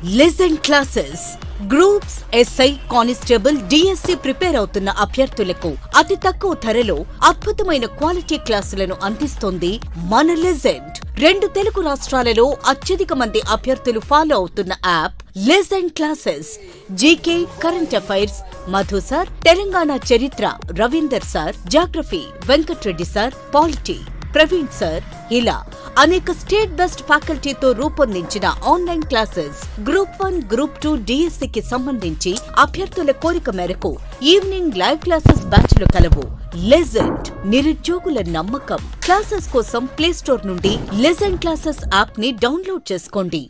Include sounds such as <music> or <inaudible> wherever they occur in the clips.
Lesson classes groups SI constable DSC prepare అవుతున్న అభ్యర్థులకు అతి తక్కువ ధరలో అద్భుతమైన క్వాలిటీ క్లాసులను అందిస్తోంది మన లెజెండ్ రెండు తెలుగు రాష్ట్రాలలో అత్యధిక మంది అభ్యర్థులు ఫాలో అవుతున్న app legend classes GK current affairs Madhu sir Telangana చరిత్ర Ravinder sir geography Venkatreddy sir polity Praveen sir ఇలా అనేక స్టేట్ బెస్ట్ ఫ్యాకల్టీతో రూపొందించిన online classes group one group two డిఎస్సికి సంబంధించి అభ్యర్థుల కోరిక మేరకు ఈవినింగ్ లైవ్ క్లాసెస్ బ్యాచ్లు కలవు. లెజెండ్ నిరుద్యోగుల నమ్మకం. క్లాసెస్ కోసం ప్లే స్టోర్ నుండి లెజెండ్ క్లాసెస్ యాప్ని డౌన్లోడ్ చేసుకోండి.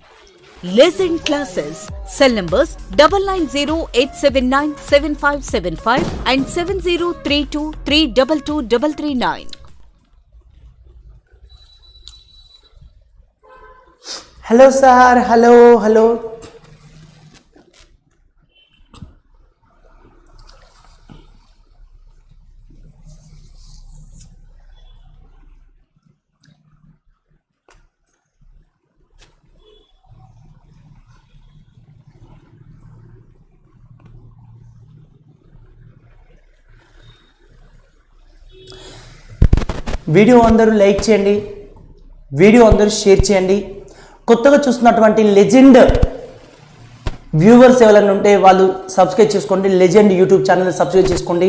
Legend classes. Cell numbers double nine zero eight seven nine seven five seven five and seven zero three two three double two double three nine hello sir hello hello. Video అందరూ like చేయండి video అందరూ share చేయండి. కొత్తగా చూస్తున్నటువంటి legend viewers ఎవరైనా ఉంటే వాళ్ళు subscribe చేసుకోండి. లెజెండ్ యూట్యూబ్ ఛానల్ సబ్స్క్రైబ్ చేసుకోండి.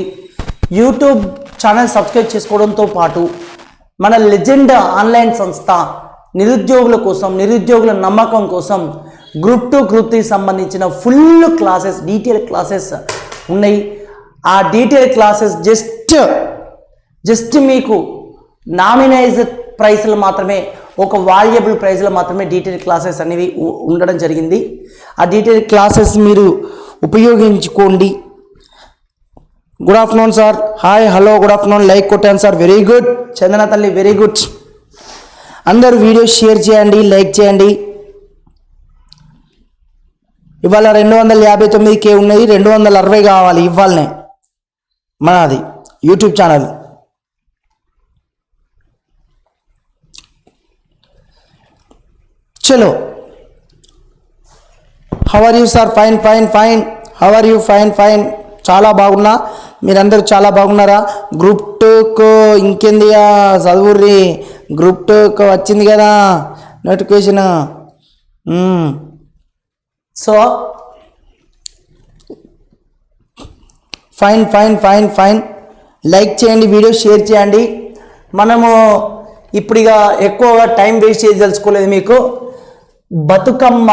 యూట్యూబ్ ఛానల్ సబ్స్క్రైబ్ చేసుకోవడంతో పాటు మన లెజెండ్ ఆన్లైన్ సంస్థ నిరుద్యోగుల కోసం నిరుద్యోగుల నమ్మకం కోసం గ్రూప్ టు గ్రూప్ త్రీ సంబంధించిన ఫుల్ క్లాసెస్ డీటెయిల్ క్లాసెస్ ఉన్నాయి. ఆ డీటెయిల్ క్లాసెస్ జస్ట్ జస్ట్ మీకు నామినైజ్ ప్రైస్లు మాత్రమే ఒక వాల్యుబుల్ ప్రైస్లో మాత్రమే డీటెయిల్ క్లాసెస్ అనేవి ఉండడం జరిగింది. ఆ డీటెయిల్ క్లాసెస్ మీరు ఉపయోగించుకోండి. Good afternoon sir hi hello good afternoon like కొట్టాను సార్ వెరీ గుడ్ చందన తల్లి వెరీ గుడ్ అందరూ వీడియో షేర్ చేయండి లైక్ చేయండి. ఇవాళ రెండు వందల యాభై తొమ్మిది కే ఉన్నది రెండు వందల అరవై కావాలి ఇవ్వాలనే. మనది యూట్యూబ్ ఛానల్ చలో. How are you sir fine fine fine how are you fine fine చాలా బాగున్నా. మీరందరూ చాలా బాగున్నారా? గ్రూప్ టూకు ఇంకేంది చదువుర్రి? గ్రూప్ టూకు వచ్చింది కదా. Notification so fine fine fine fine like చేయండి వీడియో షేర్ చేయండి. మనము ఇప్పుడు ఇక ఎక్కువగా టైం వేస్ట్ చేసి తెలుసుకోలేదు మీకు. బతుకమ్మ.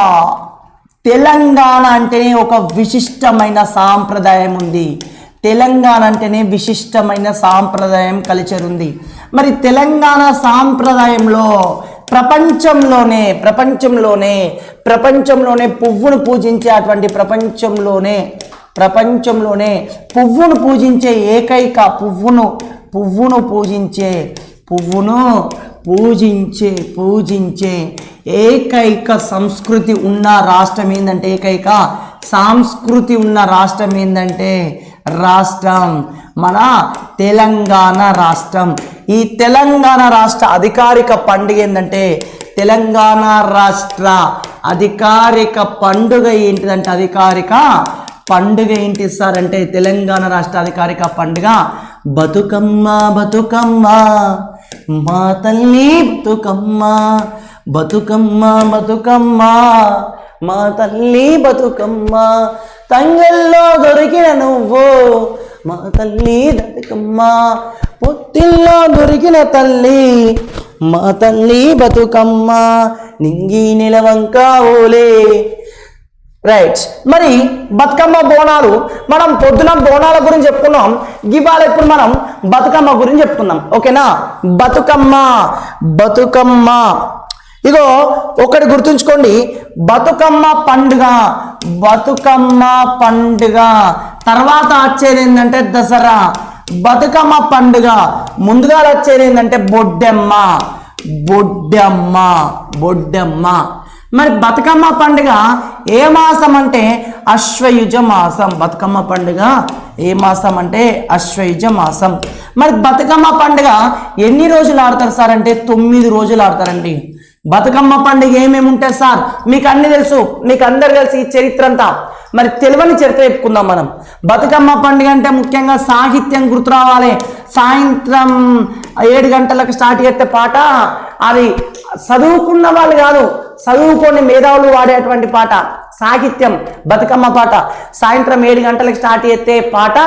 తెలంగాణ అంటేనే ఒక విశిష్టమైన సాంప్రదాయం ఉంది. తెలంగాణ అంటేనే విశిష్టమైన సాంప్రదాయం కల్చర్ ఉంది. మరి తెలంగాణ సాంప్రదాయంలో ప్రపంచంలోనే ప్రపంచంలోనే ప్రపంచంలోనే పువ్వును పూజించే అటువంటి ప్రపంచంలోనే ప్రపంచంలోనే పువ్వును పూజించే ఏకైక పువ్వును పువ్వును పూజించే పువ్వును పూజించే పూజించే ఏకైక సంస్కృతి ఉన్న రాష్ట్రం ఏంటంటే ఏకైక సాంస్కృతి ఉన్న రాష్ట్రం ఏంటంటే రాష్ట్రం. మన తెలంగాణ రాష్ట్రం. ఈ తెలంగాణ రాష్ట్ర అధికారిక పండుగ ఏంటంటే తెలంగాణ రాష్ట్ర అధికారిక పండుగ ఏంటిదంటే అధికారిక పండుగ ఏంటి సార్ అంటే తెలంగాణ రాష్ట్ర అధికారిక పండుగ? బతుకమ్మ బతుకమ్మ. మా తల్లి బతుకమ్మ బతుకమ్మ బతుకమ్మ. మా తల్లి బతుకమ్మ తంగల్లో దొరికిన నువ్వు. మా తల్లి బతుకమ్మ పొత్తిల్లో దొరికిన తల్లి. మా తల్లి బతుకమ్మ నింగి నిలవంక ఓలే. రైట్ మరి బతుకమ్మ బోనాలు మనం పొద్దున బోనాల గురించి చెప్పుకున్నాం. ఇవాళ ఇప్పుడు మనం బతుకమ్మ గురించి చెప్పుకుందాం. ఓకేనా బతుకమ్మ బతుకమ్మ. ఇగో ఒకటి గుర్తుంచుకోండి. బతుకమ్మ పండుగ బతుకమ్మ పండుగ. తర్వాత వచ్చేది ఏంటంటే దసరా. బతుకమ్మ పండుగ. ముందుగా వచ్చేది ఏంటంటే బొడ్డెమ్మ. బొడ్డెమ్మ బొడ్డెమ్మ. మరి బతుకమ్మ పండుగ ఏ మాసం అంటే అశ్వయుజ మాసం. బతుకమ్మ పండుగ ఏ మాసం అంటే అశ్వయుజ మాసం. మరి బతుకమ్మ పండుగ ఎన్ని రోజులు ఆడతారు సార్ అంటే తొమ్మిది రోజులు ఆడతారండి. బతుకమ్మ పండుగ ఏమేమి ఉంటాయి సార్? మీకు అన్ని తెలుసు. మీకు అందరు తెలుసు ఈ చరిత్ర అంతా. మరి తెలియని చరిత్ర చెప్పుకుందాం మనం. బతుకమ్మ పండుగ అంటే ముఖ్యంగా సాహిత్యం గుర్తు రావాలి. సాయంత్రం ఏడు గంటలకు స్టార్ట్ చేస్తే పాట అది చదువుకున్న వాళ్ళు కాదు చదువుకొని మేధావులు వాడేటువంటి పాట. సాహిత్యం బతుకమ్మ పాట. సాయంత్రం ఏడు గంటలకు స్టార్ట్ చేస్తే పాట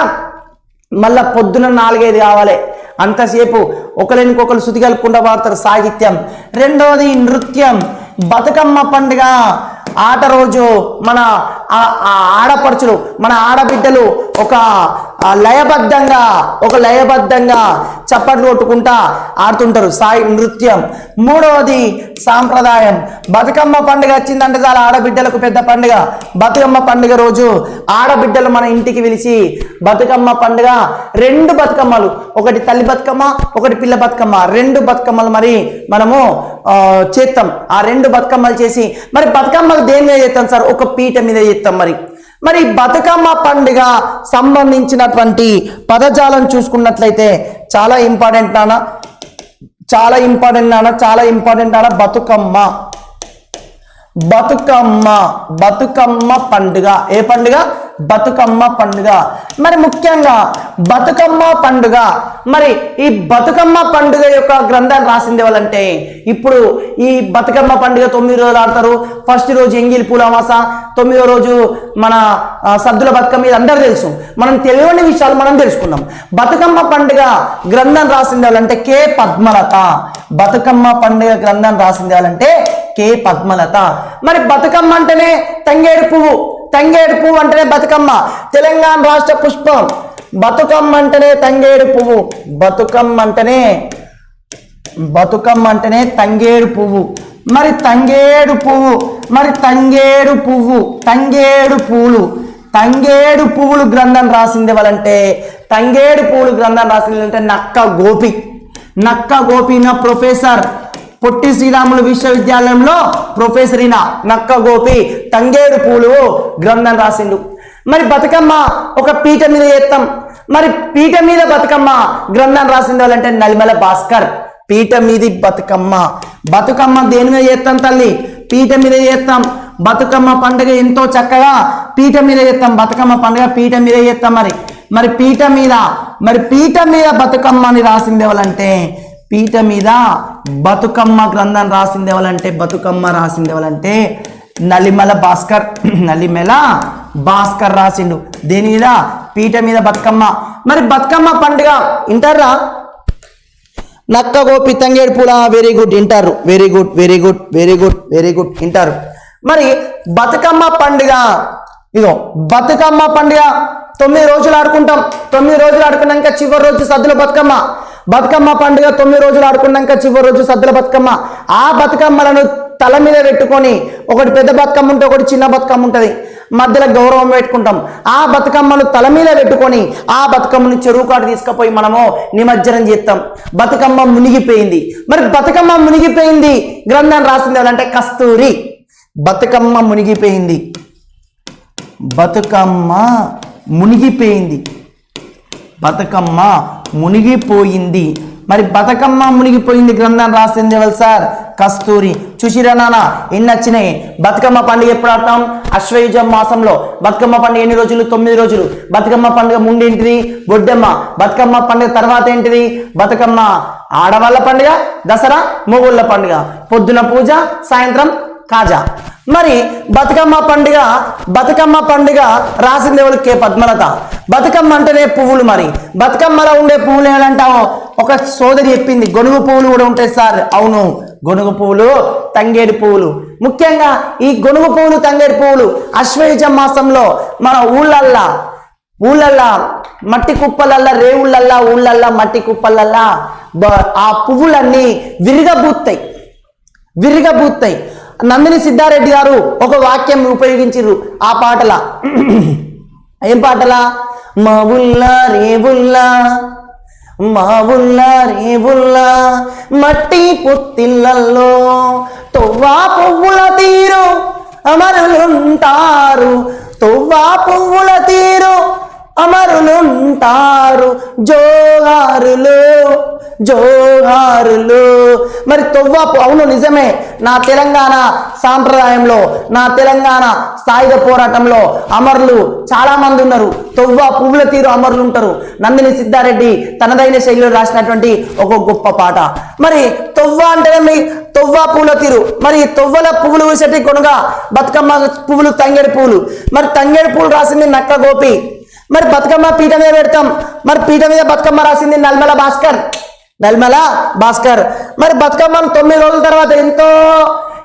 మళ్ళా పొద్దున నాలుగైదు కావాలి. అంతసేపు ఒకరినికొకరు శృతి కలుపుకుంటూ పాడతారు సాహిత్యం. రెండవది నృత్యం. బతుకమ్మ పండుగ. ఆట రోజు మన ఆ- ఆడపడుచులు మన ఆడబిడ్డలు ఒక లయబద్ధంగా ఒక లయబద్ధంగా చప్పట్లు కొట్టుకుంటా ఆడుతుంటారు సాయి నృత్యం. మూడవది సాంప్రదాయం. బతుకమ్మ పండుగ వచ్చిందంటే చాలా ఆడబిడ్డలకు పెద్ద పండుగ. బతుకమ్మ పండుగ రోజు ఆడబిడ్డలు మన ఇంటికి పిలిచి బతుకమ్మ పండుగ రెండు బతుకమ్మలు. ఒకటి తల్లి బతుకమ్మ ఒకటి పిల్ల బతుకమ్మ. రెండు బతుకమ్మలు మరి మనము చేస్తాం ఆ రెండు బతుకమ్మలు చేసి మరి బతుకమ్మలు దేని మీద చేస్తాం సార్? ఒక పీట మీద చేస్తాం మరి. మరి బతుకమ్మ పండుగ సంబంధించినటువంటి పదజాలం చూసుకున్నట్లయితే చాలా ఇంపార్టెంట్ నాన్న. చాలా ఇంపార్టెంట్ నాన్న చాలా ఇంపార్టెంట్ నాన్న బతుకమ్మ. బతుకమ్మ బతుకమ్మ పండుగ. ఏ పండుగ? బతుకమ్మ పండుగ. మరి ముఖ్యంగా బతుకమ్మ పండుగ. మరి ఈ బతుకమ్మ పండుగ యొక్క గ్రంథాన్ని రాసింది ఎవరంటే ఇప్పుడు ఈ బతుకమ్మ పండుగ తొమ్మిది రోజులు ఆడతారు. ఫస్ట్ రోజు ఎంగిల్ పూలమాస తొమ్మిదో రోజు మన సద్దుల బతుకమ్మ ఇది అందరూ తెలుసు. మనం తెలియని విషయాలు మనం తెలుసుకున్నాం బతుకమ్మ పండుగ గ్రంథం రాసింది ఎవరంటే కే. పద్మలత. బతుకమ్మ పండుగ గ్రంథం రాసింది ఎవరంటే కే. పద్మలత. మరి బతుకమ్మ అంటేనే తంగేడు పువ్వు. తంగేడు పువ్వు అంటేనే బతుకమ్మ. తెలంగాణ రాష్ట్ర పుష్పం. బతుకమ్మ అంటేనే తంగేడు పువ్వు. బతుకమ్మ అంటేనే బతుకమ్మ అంటేనే తంగేడు పువ్వు. మరి తంగేడు పువ్వు మరి తంగేడు పువ్వు తంగేడు పూలు. తంగేడు పువ్వులు గ్రంథం రాసింది వాళ్ళంటే తంగేడు పువ్వులు గ్రంథం రాసింది అంటే నక్క గోపి. నక్క గోపి నా ప్రొఫెసర్. పొట్టి శ్రీరాములు విశ్వవిద్యాలయంలో ప్రొఫెసర్ ఈయన నక్క గోపి తంగేడు పూలు గ్రంథం రాసిండు. మరి బతుకమ్మ ఒక పీట మీద ఎత్తాం. మరి పీట మీద బతుకమ్మ గ్రంథం రాసింది వాళ్ళంటే నలిమల భాస్కర్. పీట మీది బతుకమ్మ. బతుకమ్మ దేని మీద చేస్తాం తల్లి? పీట మీద చేస్తాం బతుకమ్మ పండుగ ఎంతో చక్కగా పీట మీద చేస్తాం బతుకమ్మ పండుగ పీట మీద చేస్తాం మరి. మరి పీట మీద మరి పీట మీద బతుకమ్మ అని రాసింది ఎవరంటే పీట మీద బతుకమ్మ గ్రంథం రాసింది ఎవరంటే బతుకమ్మ రాసింది ఎవరంటే నలిమల భాస్కర్ <clears throat> నలిమెల భాస్కర్ రాసిండు. దేని మీద? పీట మీద బతుకమ్మ. మరి బతుకమ్మ పండుగ వింటారా? నక్క గోపి పూల వెరీ గుడ్ వింటారు. Very good very good very good very good వింటారు. మరి బతుకమ్మ పండుగ ఇదో బతుకమ్మ పండుగ తొమ్మిది రోజులు ఆడుకుంటాం. తొమ్మిది రోజులు ఆడుకున్నాక చివరి రోజు సద్దుల బతుకమ్మ. బతుకమ్మ పండుగ తొమ్మిది రోజులు ఆడుకున్నాక చివరి రోజు సద్దుల బతుకమ్మ. ఆ బతుకమ్మలను తల మీద పెట్టుకొని ఒకటి పెద్ద బతుకమ్మ ఉంటే ఒకటి చిన్న బతుకమ్మ ఉంటుంది. మధ్యలో గౌరవం పెట్టుకుంటాం. ఆ బతుకమ్మను తల మీద పెట్టుకొని ఆ బతుకమ్మను చెరువు కాటు తీసుకుపోయి మనము నిమజ్జనం చేస్తాం. బతుకమ్మ మునిగిపోయింది. మరి బతుకమ్మ మునిగిపోయింది గ్రంథాన్ని రాసింది ఎవరంటే కస్తూరి. బతుకమ్మ మునిగిపోయింది. బతుకమ్మ మునిగిపోయింది. బతుకమ్మ మునిగిపోయింది. మరి బతుకమ్మ మునిగిపోయింది గ్రంథం రాసింది ఎవరు సార్? కస్తూరి. చూసిరా నాన్న ఎన్ని వచ్చినాయి బతుకమ్మ పండుగ ఎప్పుడు ఆడతాం? అశ్వయుజ మాసంలో బతుకమ్మ పండుగ ఎన్ని రోజులు? తొమ్మిది రోజులు. బతుకమ్మ పండుగ ముందేంటిది బొడ్డమ్మ. బతుకమ్మ పండుగ తర్వాత ఏంటిది? బతుకమ్మ ఆడవాళ్ళ పండుగ దసరా మొగుళ్ళ పండుగ. పొద్దున పూజ సాయంత్రం కాజా. మరి బతుకమ్మ పండుగ బతుకమ్మ పండుగ రాసింది ఎవరు? కే పద్మలత. బతుకమ్మ అంటేనే పువ్వులు మరి. బతుకమ్మలో ఉండే పువ్వులు ఏమంటావు? ఒక సోదరి చెప్పింది గొనుగు పువ్వులు కూడా ఉంటాయి సార్. అవును గొనుగు పువ్వులు తంగేడు పువ్వులు. ముఖ్యంగా ఈ గొనుగు పువ్వులు తంగేడు పువ్వులు అశ్వయుజ మాసంలో మన ఊళ్ళల్లా ఊళ్ళల్లా మట్టి కుప్పలల్లా రేవుళ్ళల్లా ఊళ్ళల్లా మట్టి కుప్పలల్లా ఆ పువ్వులన్నీ విరిగబూత్తాయి. విరిగబూత్తాయి. నందిని సిద్ధారెడ్డి గారు ఒక వాక్యం ఉపయోగించారు ఆ పాటల? ఏం పాటలా? మా ఉల్లా రేవుల్లా మా ఉల్లా రేవుల్లా మట్టి పొత్తిళ్ళల్లో తొవ్వా పువ్వుల తీరు అమరులుంటారు. తొవ్వా పువ్వుల తీరు అమరులుంటారు. జోగారులు జోహార్లు. మరి తొవ్వ అవును నిజమే. నా తెలంగాణ సాంప్రదాయంలో నా తెలంగాణ సాయుధ పోరాటంలో అమరులు చాలా మంది ఉన్నారు. తొవ్వ పువ్వుల తీరు అమరులు ఉంటారు. నందిని సిద్ధారెడ్డి తనదైన శైలిలో రాసినటువంటి ఒక గొప్ప పాట. మరి తొవ్వ అంటే మీ తొవ్వ పువ్వుల తీరు. మరి తొవ్వల పువ్వులు వేసేటి కొనుగా బతుకమ్మ పువ్వులు తంగేడు పువ్వులు. మరి తంగేడు పువ్వులు రాసింది నక్క గోపి. మరి బతుకమ్మ పీట మీద పెడతాం. మరి పీట మీద బతుకమ్మ రాసింది నల్మల భాస్కర్. నల్మల భాస్కర్. మరి బతుకమ్మను తొమ్మిది రోజుల తర్వాత ఎంతో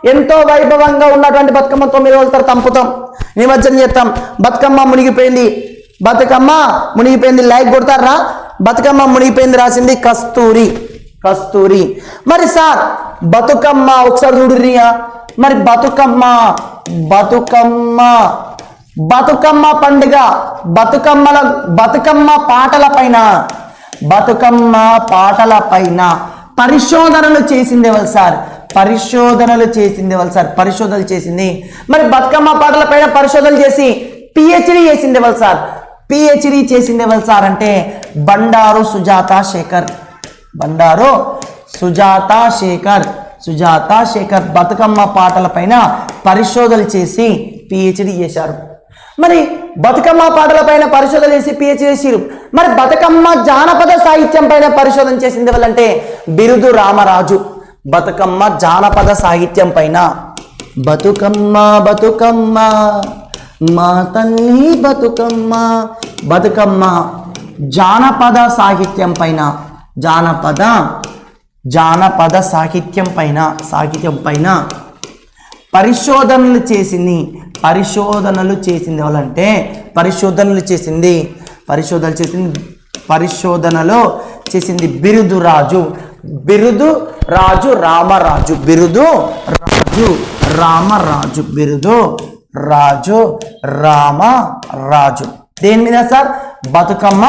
ఎంతో వైభవంగా ఉన్నటువంటి బతుకమ్మ తొమ్మిది రోజుల తర్వాత తంపుతాం. నిమజ్జనం చేస్తాం. బతుకమ్మ మునిగిపోయింది. బతుకమ్మ మునిగిపోయింది. లైక్ కొడతారా? బతుకమ్మ మునిగిపోయింది రాసింది కస్తూరి. కస్తూరి. మరి సార్ బతుకమ్మ ఒకసారి చూడుర్రియా మరి బతుకమ్మ బతుకమ్మ బతుకమ్మ పండుగ బతుకమ్మల బతుకమ్మ పాటల పైన బతుకమ్మ పాటల పైన పరిశోధనలు చేసింది ఎవరు సార్. పరిశోధనలు చేసింది ఎవరు సార్. పరిశోధనలు చేసింది. మరి బతుకమ్మ పాటల పైన పరిశోధనలు చేసి పిహెచ్డి చేసింది ఎవరు సార్. పిహెచ్డి చేసింది ఎవరు సార్ అంటే బండారు సుజాత శేఖర్. బండారు సుజాత శేఖర్. సుజాత శేఖర్ బతుకమ్మ పాటల పైన పరిశోధనలు చేసి పిహెచ్డి చేశారు. మరి బతుకమ్మ పాటల పైన పరిశోధన చేసి పిహెచ్డి చేసిరు మరి బతుకమ్మ జానపద సాహిత్యం పైన పరిశోధన చేసింది ఎవరంటే బిరుదు రామరాజు. బతుకమ్మ జానపద సాహిత్యం పైన. బతుకమ్మ బతుకమ్మ మా తల్లి బతుకమ్మ. బతుకమ్మ జానపద సాహిత్యం పైన. జానపద జానపద సాహిత్యం పైన సాహిత్యం పైన. పరిశోధనలు చేసింది. పరిశోధనలు చేసింది ఎవరంటే పరిశోధనలు చేసింది. పరిశోధనలు చేసింది పరిశోధనలో చేసింది బిరుదు రాజు. బిరుదు రాజు రామరాజు. బిరుదు రాజు రామరాజు. బిరుదు రాజు రామ రాజు దేని మీద సార్? బతుకమ్మ.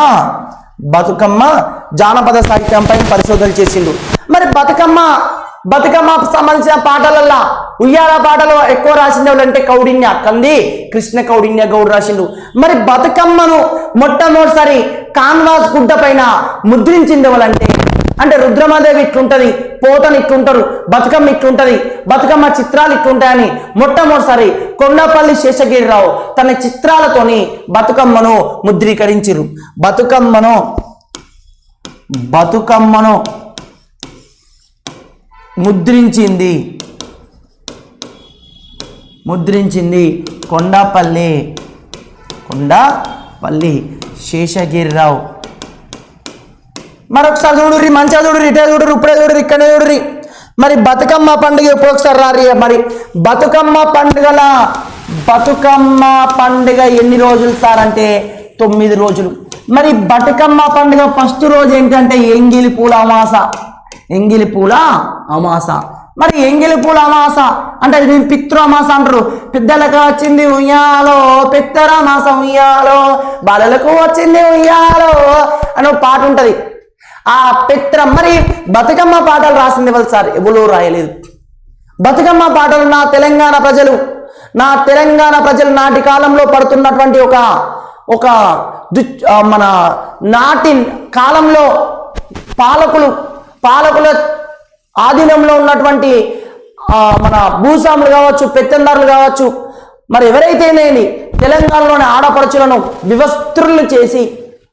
బతుకమ్మ జానపద సాహిత్యంపై పరిశోధన చేసిండు. మరి బతుకమ్మ బతుకమ్మకు సంబంధించిన పాటలల్లా ఉయ్యాల పాటలో ఎక్కువ రాసింది ఎవరంటే కౌడిన్య. కంది కృష్ణ కౌడిన్య గౌడ్ రాసిండు. మరి బతుకమ్మను మొట్టమొదటిసారి కాన్వాస్ గుడ్డ పైన ముద్రించింది ఎవరంటే అంటే రుద్రమాదేవి ఇట్లుంటది పోతను ఇట్లుంటారు బతుకమ్మ ఇట్లుంటది బతుకమ్మ చిత్రాలు ఇట్లుంటాయని మొట్టమొదటిసారి కొండపల్లి శేషగిరిరావు తన చిత్రాలతోని బతుకమ్మను ముద్రీకరించిరు బతుకమ్మను బతుకమ్మను ముద్రించింది ముద్రించింది. కొండపల్లి. కొండపల్లి. శేషగిరిరావు. మరొకసారి చూడుర్రి మంచిగా చూడుర్రి ఇటే చూడుర్రి ఇప్పుడే చూడుర్రి ఇక్కడే చూడుర్రి. మరి బతుకమ్మ పండుగ ఇప్పుడు ఒకసారి రారి మరి బతుకమ్మ పండుగల? బతుకమ్మ పండుగ ఎన్ని రోజులు సార్ అంటే తొమ్మిది రోజులు. మరి బతుకమ్మ పండుగ ఫస్ట్ రోజు ఏంటంటే ఎంగిలి పూల అమాస. ఎంగిలి పూల అమాస. మరి ఎంగిలి పూల అమాస అంటే అది మేము పితృ అమాస అంటారు. పెద్దలకు వచ్చింది ఉయ్యాలో పెత్తర అమాస ఉయ్యాలో బాలలకు వచ్చింది ఉయ్యాలో అని ఒక పాట ఉంటుంది. ఆ పిత్ర మరి బతుకమ్మ పాటలు రాసింది వాళ్ళు సార్? ఎవరు రాయలేదు. బతుకమ్మ పాటలు నా తెలంగాణ ప్రజలు నా తెలంగాణ ప్రజలు నాటి కాలంలో పడుతున్నటువంటి ఒక ఒక మన నాటి కాలంలో పాలకులు పాలకుల ఆధీనంలో ఉన్నటువంటి మన భూస్వాములు కావచ్చు పెత్తందారులు కావచ్చు మరి ఎవరైతేనేది తెలంగాణలోని ఆడపడుచులను వివస్త్రులు చేసి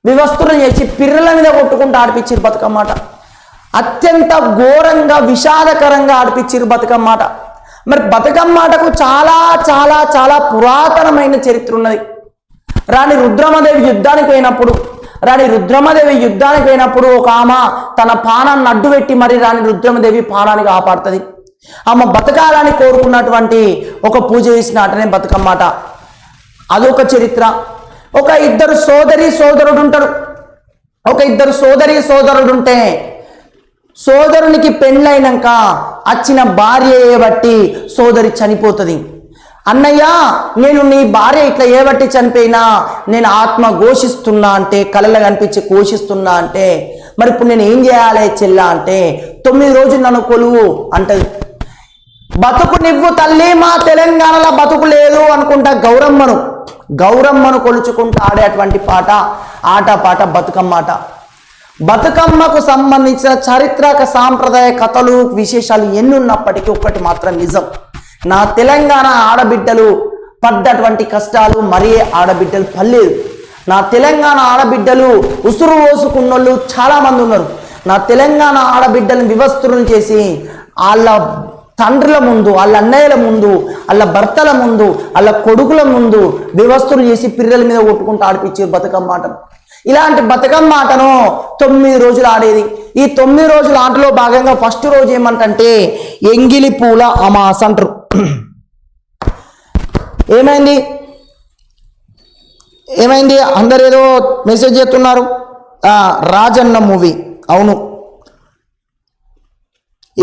వివస్త్రులు చేసి పిర్రల మీద కొట్టుకుంటూ ఆడిపించారు బతుకమ్మాట. అత్యంత ఘోరంగా విషాదకరంగా ఆడిపించారు బతుకమ్మాట. మరి బతుకమ్మాటకు చాలా చాలా చాలా పురాతనమైన చరిత్ర ఉన్నది. రాణి రుద్రమదేవి యుద్ధానికి పోయినప్పుడు రాణి రుద్రమదేవి యుద్ధానికి పోయినప్పుడు ఒక ఆమె తన పానాన్ని అడ్డు పెట్టి మరి రాణి రుద్రమదేవి పానాన్ని కాపాడుతుంది. ఆమె బతకాలని కోరుకున్నటువంటి ఒక పూజ చేసిన ఆటనే బతుకమ్మాట. అదొక చరిత్ర. ఒక ఇద్దరు సోదరి సోదరుడు ఉంటారు. ఒక ఇద్దరు సోదరి సోదరుడు ఉంటే సోదరునికి పెళ్ళైనాక వచ్చిన భార్య బట్టి సోదరి చనిపోతుంది. అన్నయ్య నేను నీ భార్య ఇట్లా ఏ చనిపోయినా నేను ఆత్మ ఘోషిస్తున్నా అంటే కళలు కనిపించి ఘోషిస్తున్నా అంటే మరి ఇప్పుడు నేను ఏం చేయాలి చెల్లా అంటే తొమ్మిది రోజులు నన్ను కొలువు అంటది. బతుకు నివ్వు తల్లి మా తెలంగాణలో బతుకు లేదు అనుకుంటా గౌరమ్మను గౌరమ్మను కొలుచుకుంటూ ఆడేటువంటి పాట ఆట పాట బతుకమ్మ ఆట. బతుకమ్మకు సంబంధించిన చారిత్రక సాంప్రదాయ కథలు విశేషాలు ఎన్నున్నప్పటికీ ఒక్కటి మాత్రం నిజం. నా తెలంగాణ ఆడబిడ్డలు పడ్డటువంటి కష్టాలు మరే ఆడబిడ్డలు పర్లేదు నా తెలంగాణ ఆడబిడ్డలు ఉసురు పోసుకున్నోళ్ళు వాళ్ళు చాలామంది ఉన్నారు. నా తెలంగాణ ఆడబిడ్డలను వివస్త్రులను చేసి వాళ్ళ తండ్రుల ముందు వాళ్ళ అన్నయ్యల ముందు వాళ్ళ భర్తల ముందు వాళ్ళ కొడుకుల ముందు వివస్తులు చేసి పిల్లల మీద కొట్టుకుంటూ ఆడిపించే బతుకమ్మ ఆట ఇలాంటి బతుకమ్మ ఆటను తొమ్మిది రోజులు ఆడేది. ఈ తొమ్మిది రోజుల ఆటలో భాగంగా ఫస్ట్ రోజు ఏమంటే ఎంగిలి పూల అమాస అంటారు ఏమైంది? ఏమైంది? అందరు ఏదో మెసేజ్ చేస్తున్నారు. రాజన్న మూవీ అవును.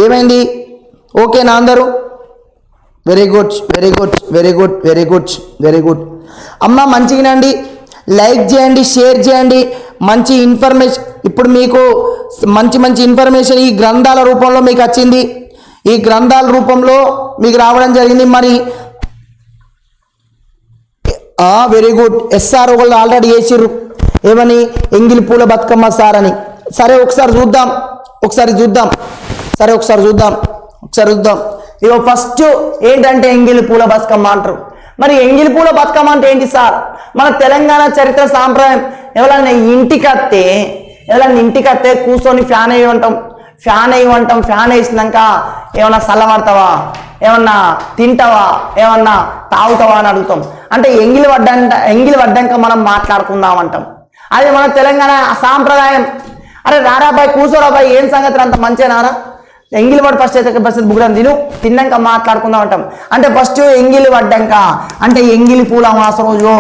ఏమైంది? ఓకేనా అందరూ? Very good very good very good very good very good అమ్మ మంచిగానండి లైక్ చేయండి షేర్ చేయండి. మంచి ఇన్ఫర్మేషన్ ఇప్పుడు మీకు మంచి మంచి ఇన్ఫర్మేషన్ ఈ గ్రంథాల రూపంలో మీకు వచ్చింది. ఈ గ్రంథాల రూపంలో మీకు రావడం జరిగింది. మరి వెరీ గుడ్ ఎస్ఆర్ వాళ్ళు ఆల్రెడీ వేసిర్రు ఏమని? ఎంగిలి పూల బతుకమ్మ సార్ అని. సరే ఒకసారి చూద్దాం. ఒకసారి చూద్దాం. సరే ఒకసారి చూద్దాం. ఒకసారి చూద్దాం. ఇగో ఫస్ట్ ఏంటంటే ఎంగిలి పూల బతుకమ్మ అంటారు. మరి ఎంగిలి పూల బతుకమ్మ అంటే ఏంటి సార్? మన తెలంగాణ చరిత్ర సాంప్రదాయం ఎవరన్నా ఇంటికి వస్తే ఎవరన్నా ఇంటికి వస్తే కూర్చొని ఫ్యాన్ అయ్యి ఉంటాం ఫ్యాన్ వేయమంటాం ఫ్యాన్ వేసినాక ఏమన్నా చల్లబడతావా ఏమన్నా తింటావా? ఏమన్నా తాగుతావా అని అడుగుతాం. అంటే ఎంగిలి పడ్డంట ఎంగిలి పడ్డాక మనం మాట్లాడుకుందాం అంటాం. అది మన తెలంగాణ సాంప్రదాయం. అరే రారాబాయ్ కూర్చోరాబాయ్ ఏం సంగతి అంత మంచిగానారా ఎంగిలి పడి ఫస్ట్ అయితే పరిస్థితి? బుగ్గడం తిను తిన్నాక మాట్లాడుకుందాం అంటాం. అంటే ఫస్ట్ ఎంగిలి పడ్డాక అంటే ఎంగిలి పూల అమాస రోజు.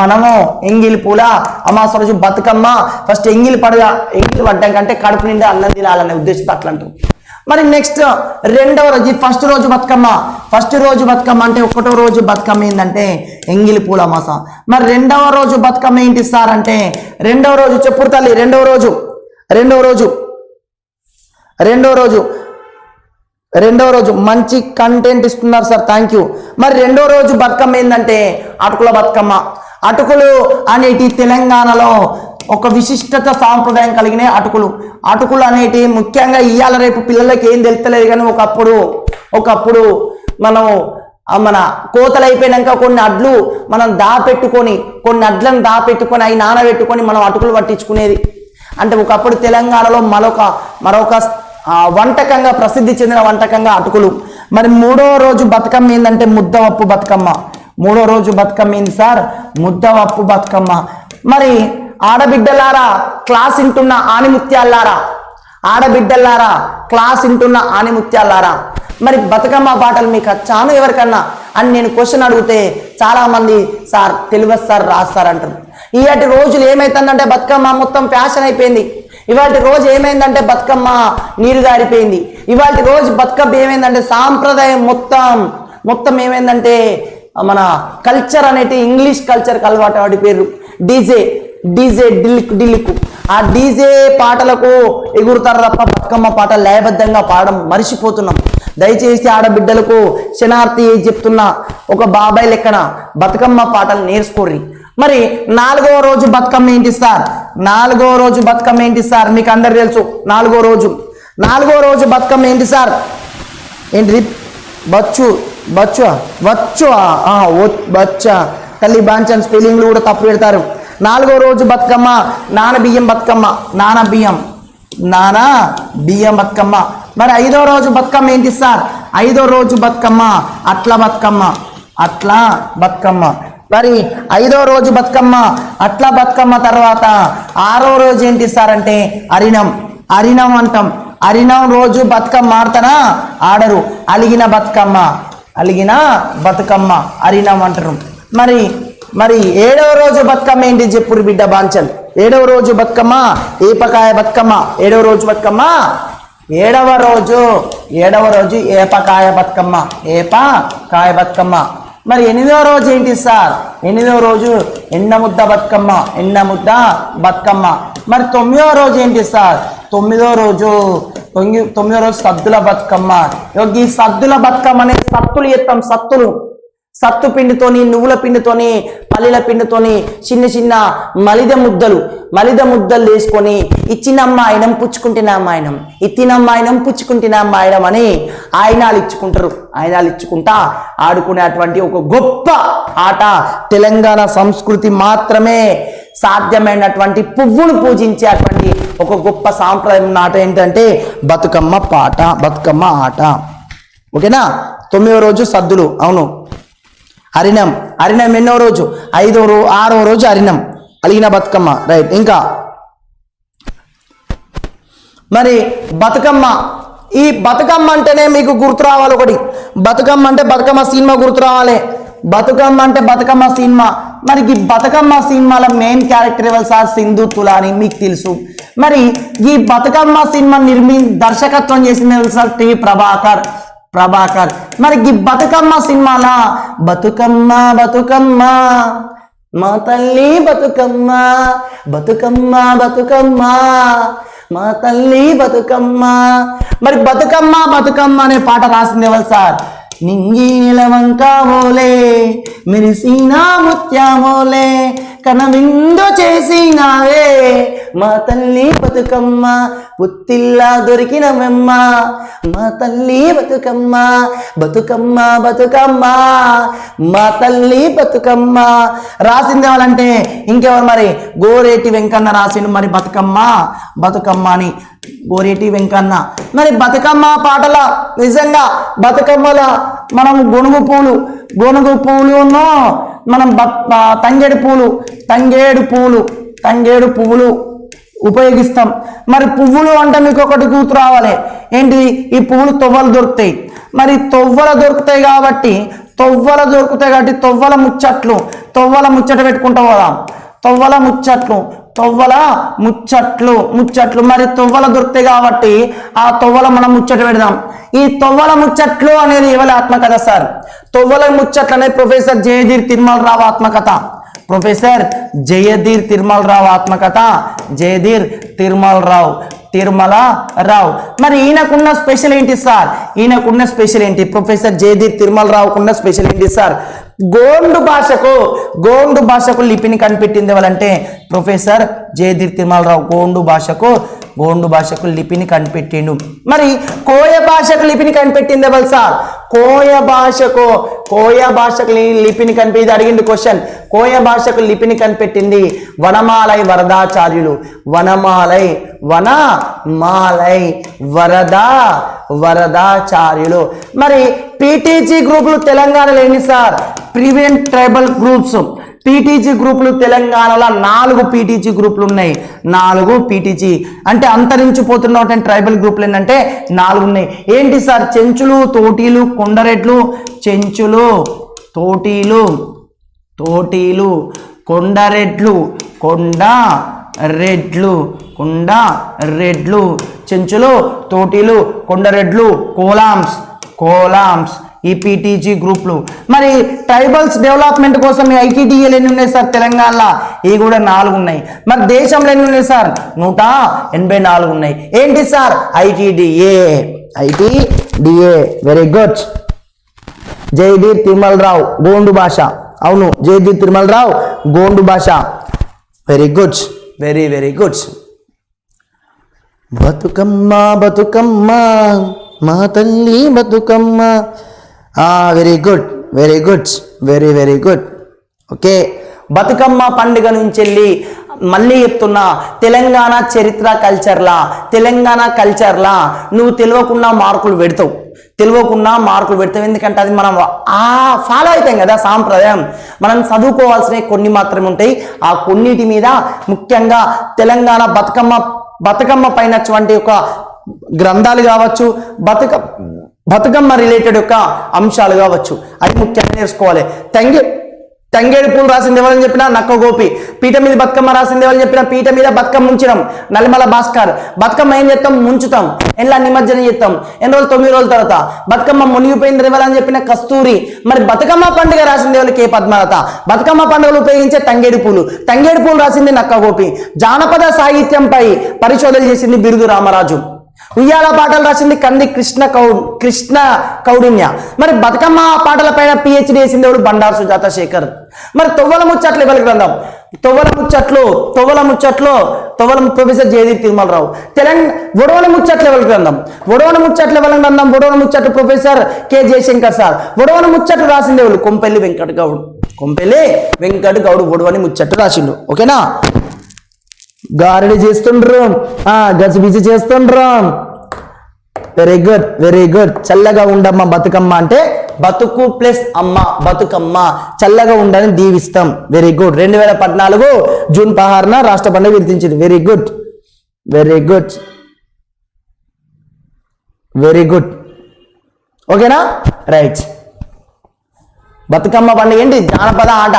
మనము ఎంగిలి పూల అమాస రోజు బతుకమ్మ ఫస్ట్ ఎంగిలి పడగా ఎంగిలి పడ్డాక అంటే కడుపు నిండా అన్నం తినాలనే ఉద్దేశంతో అట్లా అంటాం. మరి నెక్స్ట్ రెండవ రోజు ఫస్ట్ రోజు బతుకమ్మ. ఫస్ట్ రోజు బతుకమ్మ అంటే ఒకటో రోజు బతుకమ్మ ఏంటంటే ఎంగిలి పూల అమాస. మరి రెండవ రోజు బతుకమ్మ ఏంటి సార్ అంటే రెండవ రోజు చెప్పుడు తల్లి రెండవ రోజు. రెండవ రోజు రెండో రోజు. రెండో రోజు మంచి కంటెంట్ ఇస్తున్నారు సార్ థ్యాంక్ యూ మరి రెండో రోజు బతుకమ్మ ఏంటంటే అటుకుల బతుకమ్మ. అటుకులు అనేటి తెలంగాణలో ఒక విశిష్టత సాంప్రదాయం కలిగిన అటుకులు. అటుకులు అనేటి ముఖ్యంగా ఇవాళ రేపు పిల్లలకి ఏం తెలుస్తలేదు కానీ ఒకప్పుడు ఒకప్పుడు మనం మన కోతలు అయిపోయినాక కొన్ని అడ్లు మనం దాపెట్టుకొని కొన్ని అడ్లను దాపెట్టుకొని అవి నానబెట్టుకొని మనం అటుకులు పట్టించుకునేది. అంటే ఒకప్పుడు తెలంగాణలో మరొక మరొక వంటకంగా ప్రసిద్ధి చెందిన వంటకంగా అటుకులు. మరి మూడో రోజు బతుకమ్మ ఏంటంటే ముద్దవప్పు బతుకమ్మ. మూడో రోజు బతుకమ్మ ఏంది సార్? ముద్దవప్పు బతుకమ్మ. మరి ఆడబిడ్డలారా క్లాస్ వింటున్న ఆనిముత్యాలారా ఆడబిడ్డలారా క్లాస్ వింటున్న ఆనిముత్యాలారా మరి బతుకమ్మ పాటలు మీకు వచ్చాను ఎవరికన్నా? అని నేను క్వశ్చన్ అడిగితే చాలామంది సార్ తెలుగు సార్ రాదు సార్ అంటారు. ఇవాటి రోజులు ఏమైతుందంటే బతుకమ్మ మొత్తం ఫ్యాషన్ అయిపోయింది. ఇవాటి రోజు ఏమైందంటే బతుకమ్మ నీరు గారిపోయింది. ఇవాటి రోజు బతుకమ్మ ఏమైందంటే సాంప్రదాయం మొత్తం మొత్తం ఏమైందంటే మన కల్చర్ అనేటి ఇంగ్లీష్ కల్చర్కి అలవాటు పడిపోయారు డీజే డీజే డిల్లిక్ డిల్లికు ఆ డీజే పాటలకు ఎగురుతారు తప్ప బతుకమ్మ పాట లయబద్ధంగా పాడడం మర్చిపోతున్నాం. దయచేసి ఆడబిడ్డలకు శనార్థి చెప్తున్న ఒక బాబాయ్ లెక్కన బతుకమ్మ పాటలు నేర్చుకోర్రి. మరి నాలుగో రోజు బతుకమ్మ ఏంటి సార్? నాలుగో రోజు బతుకమ్మ ఏంటి సార్? మీకు అందరు తెలుసు నాలుగో రోజు. నాలుగో రోజు బతుకమ్మ ఏంటి సార్? ఏంటి బచ్చు బచ్చు వచ్చు బచ్చ. తల్లి బాంచన్ స్పెల్లింగ్లు కూడా తప్పు పెడతారు. నాలుగో రోజు బతుకమ్మ నాన బియ్యం బతుకమ్మ. నాన బియ్యం. నానా బియ్యం బతుకమ్మ. మరి ఐదో రోజు బతుకమ్మ ఏంటి సార్? ఐదో రోజు బతుకమ్మ అట్ల బతుకమ్మ. అట్లా బతుకమ్మ. మరి ఐదో రోజు బతుకమ్మ. అట్ల బతుకమ్మ తర్వాత ఆరో రోజు ఏంటి సార్ అంటే అరిణం అరిణం అంటాం. అరిణం రోజు బతుకమ్మ ఆడతానా ఆడరు. అలిగిన బతుకమ్మ. అలిగిన బతుకమ్మ. అరిణం అంటారు. మరి మరి ఏడవ రోజు బతుకమ్మ ఏంటి చెప్పురు బిడ్డ బాంచల్? ఏడవ రోజు బతుకమ్మ ఏపకాయ బతుకమ్మ. ఏడవ రోజు బతుకమ్మ? ఏడవ రోజు. ఏడవ రోజు ఏపకాయ బతుకమ్మ. ఏప కాయ బతుకమ్మ. మరి ఎనిమిదవ రోజు ఏంటి సార్? ఎనిమిదో రోజు ఎండ ముద్ద బతుకమ్మ ఎండ ముద్ద బతుకమ్మ. మరి తొమ్మిదవ రోజు ఏంటి సార్? తొమ్మిదో రోజు తొమ్మిది తొమ్మిదో రోజు సద్దుల బతుకమ్మ. ఈ సద్దుల బతుకమ్మ అనే సత్తులు ఎత్తాం సత్తులు. సత్తు పిండితోని నువ్వుల పిండితోని పల్లీల పిండితోని చిన్న చిన్న మలిద ముద్దలు మలిద ముద్దలు వేసుకొని ఇచ్చినమ్మ ఆయనం పుచ్చుకుంటున్నాం ఆయనం ఇత్తినమ్మ ఆయనం పుచ్చుకుంటున్నాం ఆయనం అని ఆయనాలు ఇచ్చుకుంటారు. ఆయనాలు ఇచ్చుకుంటా ఆడుకునేటువంటి ఒక గొప్ప ఆట తెలంగాణ సంస్కృతి మాత్రమే సాధ్యమైనటువంటి పువ్వును పూజించేటువంటి ఒక గొప్ప సాంప్రదాయం నాట ఏంటంటే బతుకమ్మ పాట బతుకమ్మ ఆట. ఓకేనా? తొమ్మిదో రోజు సద్దులు. అవును. హరిణం హరిణం ఎన్నో రోజు? ఐదో రో ఆరో రోజు హరిణం అలిగిన బతుకమ్మ. రైట్. ఇంకా? మరి బతుకమ్మ. ఈ బతుకమ్మ అంటేనే మీకు గుర్తు రావాలి ఒకటి. బతుకమ్మ అంటే బతుకమ్మ సినిమా గుర్తు రావాలి. బతుకమ్మ అంటే బతుకమ్మ సినిమా. మరి ఈ బతుకమ్మ సినిమాలో మెయిన్ క్యారెక్టర్ ఎవరు సార్? సింధు తులా అని మీకు తెలుసు. మరి ఈ బతుకమ్మ సినిమా నిర్మి దర్శకత్వం చేసింది ఎవరు సార్? టి. ప్రభాకర్. ప్రభాకర్. మరి ఈ బతుకమ్మ సినిమాలో బతుకమ్మ బతుకమ్మ. మా తల్లి బతుకమ్మ బతుకమ్మ బతుకమ్మ. మా తల్లి బతుకమ్మ. మరి బతుకమ్మ బతుకమ్మ అనే పాట రాసింది ఎవరు సార్? నింగి నిలవంక మోలే మెరిసిన ముత్యమోలే తన కనవిందు చేసినావే. మా తల్లి బతుకమ్మ పుత్తిల్లా దొరికిన మెమ్మ మా తల్లి బతుకమ్మ బతుకమ్మ బతుకమ్మ. మా తల్లి బతుకమ్మ. రాసింది ఎవరంటే ఇంకెవరు మరి? గోరేటి వెంకన్న రాసిండు మరి బతుకమ్మ. బతుకమ్మ అని గోరేటి వెంకన్న. మరి బతుకమ్మ పాటల నిజంగా బతుకమ్మల మనం గొనుగు పూలు గొనుగు పూలును మనం తంగేడు పూలు తంగేడు పూలు తంగేడు పువ్వులు ఉపయోగిస్తాం. మరి పువ్వులు అంటే మీకు ఒకటి గుర్తు రావాలి. ఏంటి ఈ పువ్వులు తొవ్వలు దొరుకుతాయి. మరి తొవ్వలు దొరుకుతాయి కాబట్టి తొవ్వలు దొరుకుతాయి కాబట్టి తొవ్వల ముచ్చట్లు తొవ్వల ముచ్చట పెట్టుకుంటూ పోదాం. తొవ్వల ముచ్చట్లు తొవ్వల ముచ్చట్లు ముచ్చట్లు. మరి తొవ్వల దొరుకుతాయి కాబట్టి ఆ తొవ్వల మనం ముచ్చట పెడదాం. ఈ తొవ్వల ముచ్చట్లు అనేది ఎవరి ఆత్మకథ సార్? తొవ్వల ముచ్చట్లు అనేది ప్రొఫెసర్ జయధీర్ తిరుమల రావు ఆత్మకథ. ప్రొఫెసర్ జయధీర్ తిరుమల రావు ఆత్మకథ. జయధీర్ తిరుమల రావు తిరుమల రావు మరి ఈయనకున్న స్పెషల్ ఏంటి సార్? ఈయనకున్న స్పెషల్ ఏంటి? ప్రొఫెసర్ జయధీర్ తిరుమల రావుకున్న స్పెషల్ ఏంటి సార్? గోండు భాషకు గోండు భాషకు లిపిని కనిపెట్టింది ఎవరంటే ప్రొఫెసర్ జయధీర్ తిరుమలరావు గోండు భాషకు గోండు భాషకు లిపిని కనిపెట్టిండు. మరి కోయ భాషకు లిపిని కనిపెట్టింది ఎవరు సార్? కోయ భాషకు కోయ భాషకు లిపిని కనిపి ఇది అడిగింది క్వశ్చన్ కోయ భాషకు లిపిని కనిపెట్టింది వనమాలై వరదాచార్యులు. వనమాలై వనమాలై వరదా వరదాచార్యులు. మరి పీటీజీ గ్రూపులు తెలంగాణలో ఎన్ని sir? Prevent tribal groups. PTG గ్రూపులు తెలంగాణలో నాలుగు పీటీజీ గ్రూపులు ఉన్నాయి. నాలుగు పీటీజీ అంటే అంతరించిపోతున్నటువంటి ట్రైబల్ గ్రూపులు ఏంటంటే నాలుగు ఉన్నాయి. ఏంటి సార్? చెంచులు తోటీలు కొండరెడ్లు చెంచులు తోటీలు తోటీలు కొండరెడ్లు కొండ రెడ్లు కొండ రెడ్లు చెంచులు తోటీలు కొండరెడ్లు కోలామ్స్ కోలామ్స్. ఈ పీటీజీ గ్రూప్లు. మరి ట్రైబల్స్ డెవలప్మెంట్ కోసం ఈ ఐటీడీఏలు ఎన్ని ఉన్నాయి సార్ తెలంగాణలో? ఇవి కూడా నాలుగు ఉన్నాయి. మరి దేశంలో ఎన్ని ఉన్నాయి సార్? నూట ఎనభై నాలుగు ఉన్నాయి. ఏంటి sir? ITDA ITDA very good Tirumala Tirumalarao Gond భాష. అవును జయదీర్ తిరుమలరావు గోండు భాష. Very good very very good Bathukamma Bathukamma మా తల్లి Bathukamma. Very good very good very very good okay Bathukamma పండుగ నుంచి వెళ్ళి మళ్ళీ చెప్తున్నా తెలంగాణ చరిత్ర కల్చర్లా తెలంగాణ కల్చర్లా నువ్వు తెలియకుండా మార్కులు పెడతావు. తెలియకుండా మార్కులు పెడతావు. ఎందుకంటే అది మనం ఆ ఫాలో అవుతాం కదా సాంప్రదాయం. మనం చదువుకోవాల్సినవి కొన్ని మాత్రమే ఉంటాయి. ఆ కొన్నిటి మీద ముఖ్యంగా తెలంగాణ బతుకమ్మ బతుకమ్మ పైనటువంటి ఒక గ్రంథాలు కావచ్చు బతుక బతుకమ్మ రిలేటెడ్ యొక్క అంశాలు కావచ్చు. అవి ముఖ్యంగా నేర్చుకోవాలి. తంగి తంగేడు పూలు రాసింది ఎవరని చెప్పినా నక్క గోపి. పీట మీద బతుకమ్మ రాసింది ఎవరని చెప్పినా పీట మీద బతుకమ్మ ముంచడం నలిమల భాస్కర్. బతుకమ్మ ఏం చేస్తాం? ముంచుతాం. ఎలా నిమజ్జనం చేస్తాం. ఎన్ని రోజులు? తొమ్మిది రోజుల తర్వాత. బతుకమ్మ మునిగిపోయింది ఎవరని చెప్పిన కస్తూరి. మరి బతుకమ్మ పండుగ రాసింది ఎవరికి కే పద్మలత. బతుకమ్మ పండుగలు ఉపయోగించే తంగేడు పూలు. తంగేడు పూలు రాసింది నక్క గోపి. జానపద సాహిత్యంపై పరిశోధన చేసింది బిరుదు రామరాజు. ఉయ్యాల పాటలు రాసింది కంది కృష్ణ కౌ కృష్ణ కౌడిన్య. మరి బతుకమ్మ పాటల పైన పిహెచ్డి వేసింది ఎవడు? బండారు సుజాత శేఖర్. మరి తొవ్వల ముచ్చట్లు ఇవ్వాలి గ్రంథం. తొవ్వల ముచ్చట్లు తొవ్వల ముచ్చట్లు తొవ్వల ప్రొఫెసర్ జయదీప్ తిరుమలరావు. తెలంగాణ ఒడవల ముచ్చట్లు ఎవరి గ్రంథం. ఒడవల ముచ్చట్లు ఎవరి గ్రంథం ఒడవల ముచ్చట్లు ప్రొఫెసర్ కె జయశంకర్ సార్. ఒడవల ముచ్చట్లు రాసింది ఎవరు కొంపెల్లి వెంకట గౌడ్ కొంపెల్లి వెంకట గౌడ్ ఒడవని ముచ్చట్లు రాసిండు. ఓకేనా? గారెడి చేస్తుండ్రు. ఆ గజిబిజి చేస్తుండ్రు. వెరీ గుడ్ వెరీ గుడ్ చల్లగా ఉండమ్మ బతుకమ్మ అంటే బతుకు ప్లస్ అమ్మ బతుకమ్మ. చల్లగా ఉండని దీవిస్తాం. వెరీ గుడ్ రెండు వేల పద్నాలుగు జూన్ పదహారున రాష్ట్ర పండుగ గుర్తించింది very good very good very good ఓకేనా రైట్ బతుకమ్మ పండుగ ఏంటి? జానపద ఆట.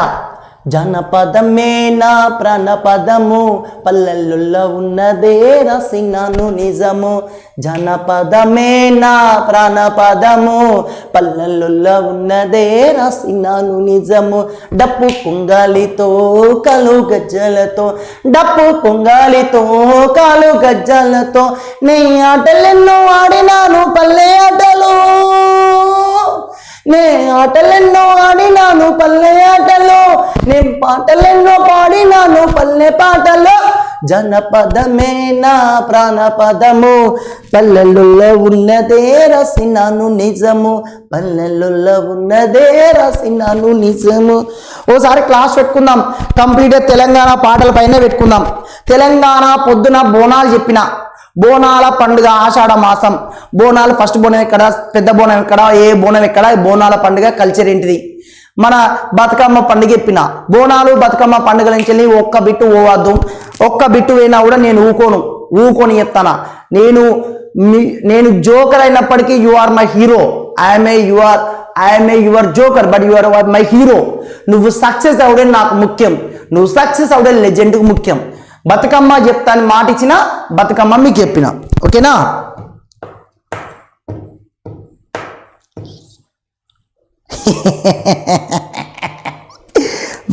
జనపదమే నా ప్రాణపదము పల్లెల్లో ఉన్నదే రాసినాను నిజము. జనపదమే నా ప్రాణపదము పల్లెల్లో ఉన్నదే రాసినాను నిజము. డప్పు కుంగాలితో కలు గజ్జలతో డప్పు కుంగాలితో కాలు గజ్జలతో నీ ఆటలెన్నో ఆడినాను పల్లె ఆటలు. నే ఆటలెన్నో ఆడినాను పల్లె ఆటలు. నే పాటలెన్నో పాడినాను పల్లె పాటలు. జనపదమే నా ప్రాణపదము. పల్లెల్లో ఉన్నదే రసినాను నిజము. పల్లెల్లో ఉన్నదే రసినాను నిజము. ఓసారి క్లాస్ పెట్టుకుందాం. కంప్లీట్గా తెలంగాణ పాటల పైన పెట్టుకుందాం. తెలంగాణ పొద్దున బోనాలు చెప్పిన. బోనాల పండుగ ఆషాఢ మాసం. బోనాలు ఫస్ట్ బోనం ఎక్కడ పెద్ద బోనం ఎక్కడ ఏ బోనం ఎక్కడ బోనాల పండుగ కల్చర్ ఏంటిది? మన బతుకమ్మ పండుగ చెప్పిన. బోనాలు బతుకమ్మ పండుగల నుంచి వెళ్ళి ఒక్క బిట్టు పోవద్దు. ఒక్క బిట్టు పోయినా కూడా నేను ఊకోను. ఊకొని చెప్తానా? నేను నేను జోకర్ అయినప్పటికీ you are my hero I'm a you are I'm a your joker but you are my hero నువ్వు సక్సెస్ అవడం నాకు ముఖ్యం. నువ్వు సక్సెస్ అవడే లెజెండ్కు ముఖ్యం. బతుకమ్మ చెప్తాను మాట ఇచ్చిన బతుకమ్మ మీకు చెప్పిన. ఓకేనా?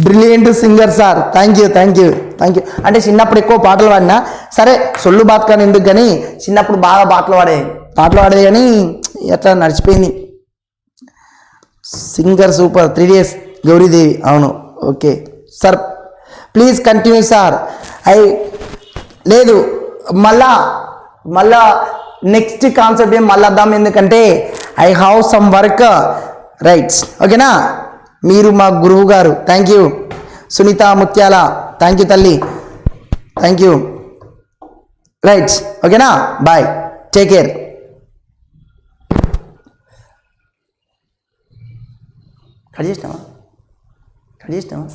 Brilliant singer sir thank you thank you thank you అంటే చిన్నప్పుడు ఎక్కువ పాటలు పాడినా సరే సొల్లు బాత్కాని ఎందుకు కానీ చిన్నప్పుడు బాగా పాటలు పాడే పాటలు పాడేది కానీ ఎట్లా నడిచిపోయింది. Singer super three days Gauridevi అవును okay. Sir please continue sir. అయి లేదు మళ్ళా మళ్ళా నెక్స్ట్ కాన్సెప్ట్ ఏం మళ్ళా వద్దాం ఎందుకంటే I have some work rights ఓకేనా? మీరు మా గురువు గారు. Thank you Sunitha Mutyala. Thank you తల్లి. థ్యాంక్ యూ రైట్స్ ఓకేనా? బాయ్ టేక్ కేర్ కట్ చేసినావా? కట్ చేసినావా?